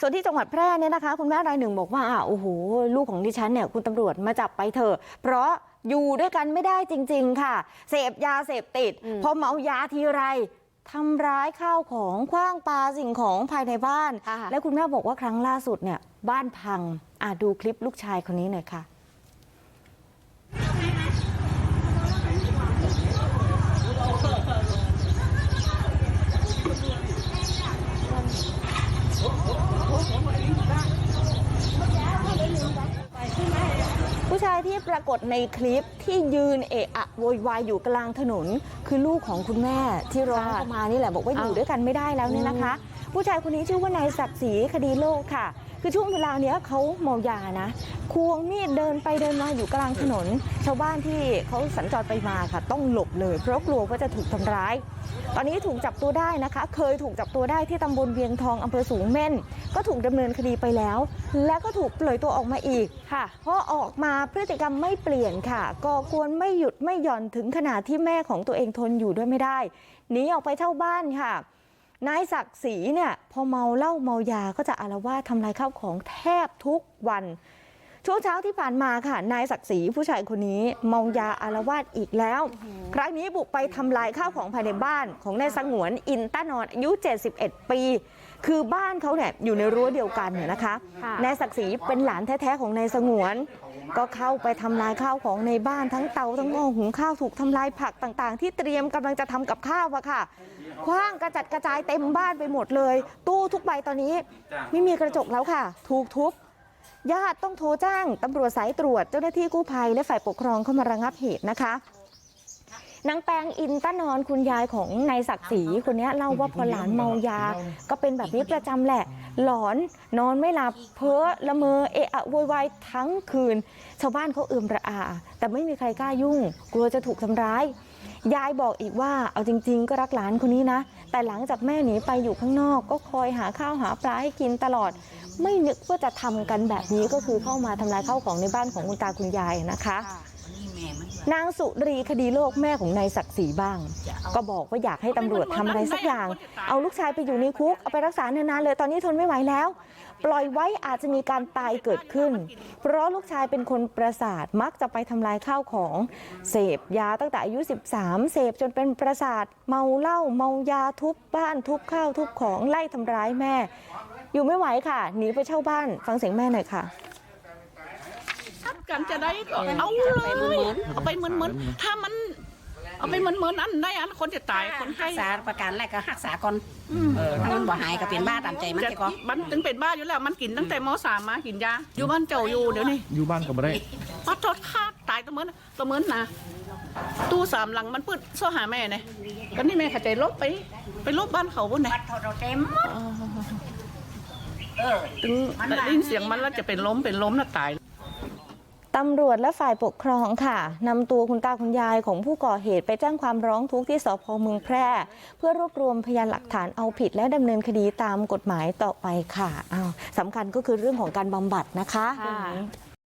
ส่วนที่จังหวัดแพร่เนี่ยนะคะคุณแม่รายหนึ่งบอกว่าอะโอ้โหลูกของดิฉันเนี่ยคุณตำรวจมาจับไปเถอะเพราะอยู่ด้วยกันไม่ได้จริง ๆ ค่ะ เสพยาเสพติดอืมพอเมายาทีไรทำร้ายข้าวของคว้างปาสิ่งของภายในบ้านค่ะและคุณแม่บอกว่าครั้งล่าสุดเนี่ยบ้านพังอะดูคลิปลูกชายคนนี้หน่อยค่ะ ที่ปรากฏในคลิปที่ยืนเอะอะโวยวายอยู่กลางถนน คือลูกของคุณแม่ที่ร้องค่ะเข้ามานี่แหละบอกว่าอยู่อ้าวด้วยกันไม่ได้แล้วเนี่ยนะคะ ผู้ชายคนนี้ชื่อว่านายศักดิ์ศรีคดีโลกค่ะ คือช่วงเวลาเนี้ยเขาเมายานะควงมีดเดินไปเดินมาอยู่กลางถนน ชาวบ้านที่เขาสัญจรไปมาค่ะ ต้องหลบเลย เพราะกลัวว่าจะถูกทำร้าย ตอนนี้ถูกจับตัวได้นะคะ เคยถูกจับตัวได้ที่ตำบลเวียงทองอำเภอสูงเม่น ก็ถูกดำเนินคดีไปแล้ว และก็ถูกปล่อยตัวออกมาอีกค่ะพอออกมาพฤติกรรมไม่เปลี่ยนค่ะก็ควรไม่หยุดไม่หย่อนถึงขนาดที่แม่ของตัวเองทนอยู่ด้วยไม่ได้หนีออกไปเช่าบ้านค่ะ นายศักดิ์ศรีเนี่ยพอเมาเหล้าเมายาก็จะอารวาสทำลายข้าวของแทบทุกวัน ช่วงเช้าที่ผ่านมาค่ะนายศักดิ์ศรีผู้ชายคนนี้เมายาอารวาสอีกแล้วครั้งนี้บุกไปทำลายข้าวของภายในบ้านของนายสงวนอินตานอนอายุ71ปี คือบ้านเขาเนี่ยอยู่ในรั้วเดียวกันเนี่ยนะคะค่ะนายศักดิ์ศรีเป็นหลานแท้ๆของนายสงวน ก็เข้าไปทำลายข้าวของในบ้านทั้งเตาทั้งหม้อหุงข้าวถูกทำลายผักต่างๆ ที่เตรียมกำลังจะทำกับข้าวอะค่ะคว้างกระจัดกระจายเต็มบ้านไปหมดเลย ตู้ทุกใบตอนนี้ ไม่มีกระจกแล้วค่ะ ถูกทุบ ญาติต้องโทรแจ้งตำรวจสายตรวจเจ้าหน้าที่กู้ภัยและฝ่ายปกครองเข้ามาระงับเหตุนะคะนางแปงอินตานอนคุณยายของนายศักดิ์ศรีคนนี้เล่าว่าพอหลานเมายาก็เป็นแบบนี้ประจำแหละหลอนนอนไม่หลับเพ้อละเมอเอะอะโวยวายทั้งคืน ชาวบ้านเขาเอือมระอา แต่ไม่มีใครกล้ายุ่ง กลัวจะถูกทำร้าย ยายบอกอีกว่าเอาจริง ๆ ก็รักหลานคนนี้นะ แต่หลังจากแม่หนีไปอยู่ข้างนอก ก็คอยหาข้าวหาปลาให้กินตลอด ไม่นึกว่าจะทำกันแบบนี้ก็คือเข้ามาทำลายข้าวของในบ้านของคุณตาคุณยายนะคะนางสุรีคดีโลกแม่ของนายศักดิ์ศรีบ้าง ก็บอกว่าอยากให้ตำรวจทำอะไรสักอย่าง เอาลูกชายไปอยู่ในคุก เอาไปรักษานานๆเลยตอนนี้ทนไม่ไหวแล้ว ปล่อยไว้อาจจะมีการตายเกิดขึ้น เพราะลูกชายเป็นคนประสาทมักจะไปทำลายข้าวของ เสพยาตั้งแต่อายุ 13 เสพจนเป็นประสาทเมาเหล้าเมายาทุบบ้านทุบข้าวทุบของไล่ทำร้ายแม่ อยู่ไม่ไหวค่ะหนีไปเช่าบ้าน ฟังเสียงแม่หน่อยค่ะ กันจะได้ก็เอาเลยเอาไปเหมือนเหมือนๆถ้ามัน เอาไปเหมือนเหมือนๆอันได้อันคนจะตายคนรัให้กษาประกันแรกก็รักษาก่อนเออถ้ามันบ่หายก็เป็นบ้าตามใจมันจะจะก็มันถึงเป็นบ้าอยู่แล้วมันกินตั้งแต่มสามมากินยาอยู่บ้านเจ้าอยู่เดี๋ยวนี้อยู่บ้านก็บ่ได้ปัดทอดขาดตายตัวเหมือนตัวเหมือนนะตู้สามหลังมันปืดโซหาแม่เนี่ยก็นี่แม่เข้าใจลบไป ไปลบบ้านเขาบนไหนบัดเราเต็มเออ ถึงได้ยินเสียงมันแล้วจะเป็นล้มเป็นล้มแล้วตายตำรวจและฝ่ายปกครองค่ะนำตัวคุณตาคุณยายของผู้ก่อเหตุไปแจ้งความร้องทุกข์ที่สพเมืองแพร่ เพื่อรวบรวมพยานหลักฐานเอาผิดและดำเนินคดีตามกฎหมายต่อไปค่ะอ้าวสำคัญก็คือเรื่องของการบำบัดนะคะค่ะ